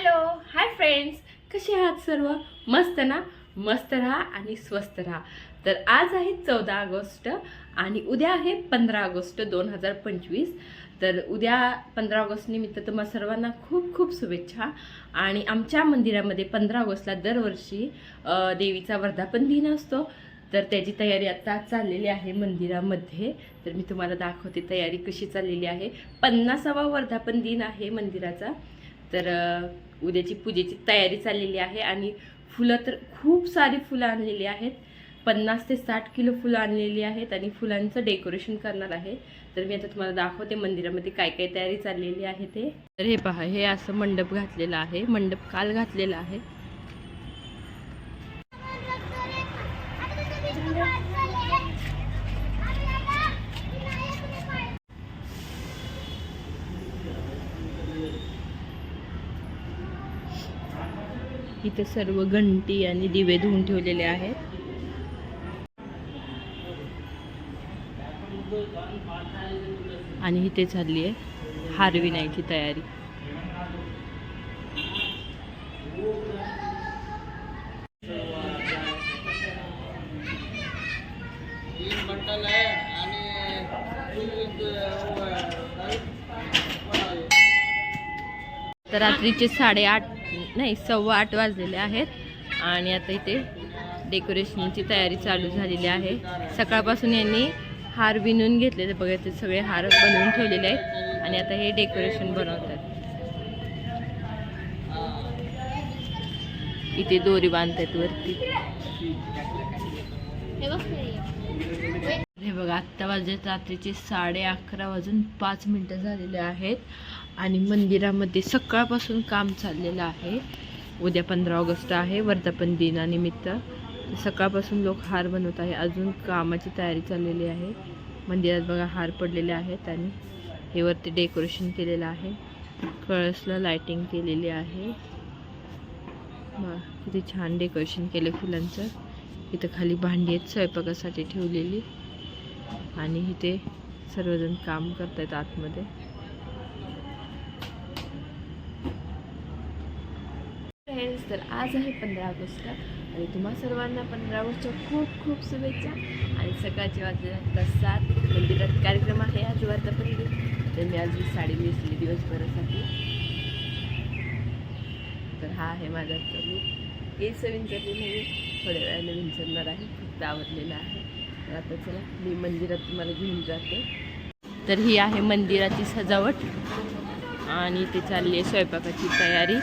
Hello hi friends कसे आहात सर्व? मस्त ना? मस्त राहा आणि स्वस्त राहा. तर आज आहे चौदा ऑगस्ट आणि उद्या आहे पंधरा ऑगस्ट दोन हजार पंचवीस. तर उद्या पंधरा ऑगस्ट निमित्त तुम्हाला सर्वांना खूप खूप शुभेच्छा. आणि आमच्या मंदिरामध्ये पंधरा ऑगस्टला दरवर्षी देवीचा वर्धापन दिन असतो. तर त्याची तयारी आता चाललेली आहे मंदिरामध्ये. तर मी तुम्हाला दाखवते तयारी कशी चाललेली आहे. पन्नासावा वर्धापन दिन आहे मंदिराचा. तर उद्याची पूजेची तयारी चाललेली आहे आणि फुलं तर खूप सारी फुलं आणलेली आहेत. पन्नास ते साठ किलो फुलं आणलेली आहेत आणि फुलांचं डेकोरेशन करणार आहे. तर मी आता तुम्हाला दाखवते मंदिरामध्ये काय काय तयारी चाललेली आहे ते. तर हे पहा हे असं मंडप घातलेलं आहे. मंडप काल घातलेला आहे. इथे सर्व घंटी आणि दिवे धुवून ठेवलेले आहेत. आणि इथे चालली आहे हारविनायची तयारी. तर रात्रीचे साडेआठ नाही सव्वा आठ वाजलेले आहेत. आणि आता इथे डेकोरेशनची तयारी चालू झालेली आहे. सकाळपासून यांनी हार विणून घेतलेले बघा ते सगळे हार बनवून ठेवलेले आहेत. आणि आता हे डेकोरेशन बनवतात. इथे दोरी बांधतात वरती. हे बघा आत्ता वाजत रात्रीचे साडे अकरा वाजून पाच मिनटं झालेले आहेत. आणि मंदिरामध्ये सकाळपासून काम चाललेलं आहे. उद्या पंधरा ऑगस्ट आहे वर्धापन दिनानिमित्त. सकाळपासून लोक हार बनवत आहे. अजून कामाची तयारी चाललेली आहे. मंदिरात बघा हार पडलेले आहेत आणि हे वरती डेकोरेशन केलेलं आहे. कळसला लाइटिंग केलेली आहे. किती छान डेकोरेशन केलं फुलांचं. इथं खाली भांडी आहेत स्वयंपाकासाठी ठेवलेली. आणि इथे सर्वजण काम करतायत आतमध्ये फ्रेंड्स तर आज आहे पंधरा ऑगस्ट आणि तुम्हा सर्वांना पंधरा ऑगस्टच्या खूप खूप शुभेच्छा. आणि सकाळचे वाजले आता सात मंदिरात कार्यक्रम आहे आज वर्धापन तर मी आज साडी नेसली दिवसभरासाठी. तर हा आहे माझा लूक केस विंचरली नाही थोड्या वेळाने विंचरणार आहे फक्त आवडलेला आहे. तर आता चला मी मंदिरात तुम्हाला घेऊन जाते. तर ही आहे मंदिराची सजावट. आणि ते चालली आहे स्वयंपाकाची तयारी.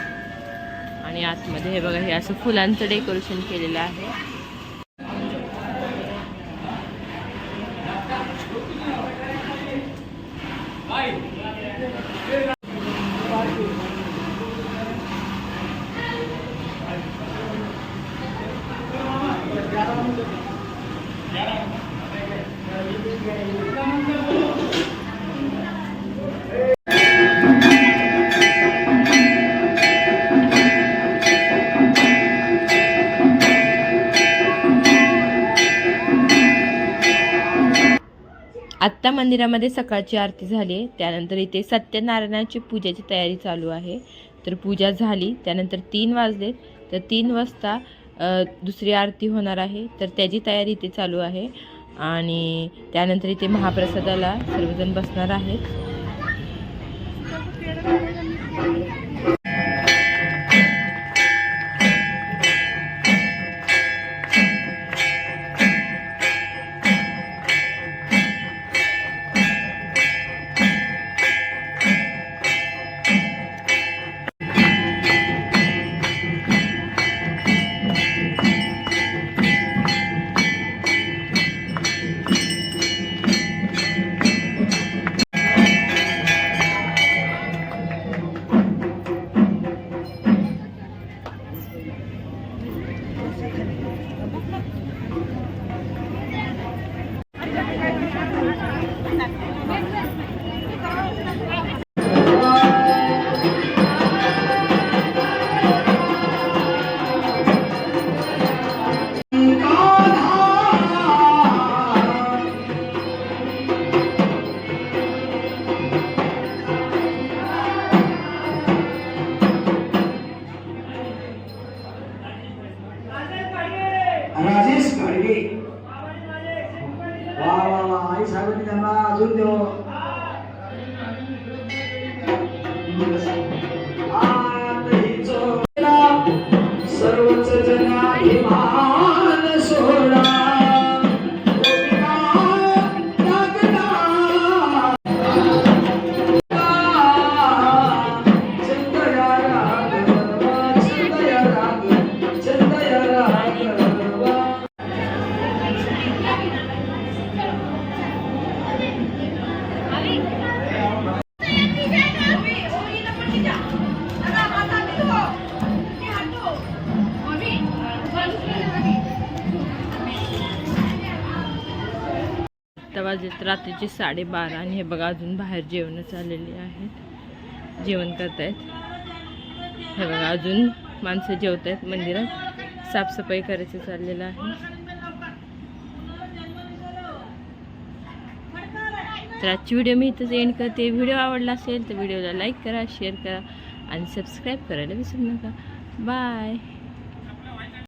आणि आतमध्ये हे बघा हे असं फुलांचं डेकोरेशन केलेलं आहे. आत्ता मंदिरामध्ये सकाळची आरती झाली आहे. त्यानंतर इथे सत्यनारायणाची पूजेची तयारी चालू आहे. तर पूजा झाली त्यानंतर तीन वाजले. तर तीन वाजता दुसरी आरती होणार आहे. तर त्याची तयारी इथे चालू आहे. आणि त्यानंतर इथे महाप्रसादाला सर्वजण बसणार आहेत. Thank you. वा वा वा आई साहेबांनी त्यांना अजून देव वाजत रात्रीचे साडेबारा आणि हे बघा अजून बाहेर जेवणच चाललेली आहेत. जेवण करतायत. हे बघा अजून माणसं जेवत आहेत मंदिरात साफसफाई करायचं चाललेलं आहे. तर आजची व्हिडिओ मी इथंच एंड करते. व्हिडिओ आवडला असेल तर व्हिडिओला लाईक करा शेअर करा आणि सबस्क्राईब करायला विसरू नका. बाय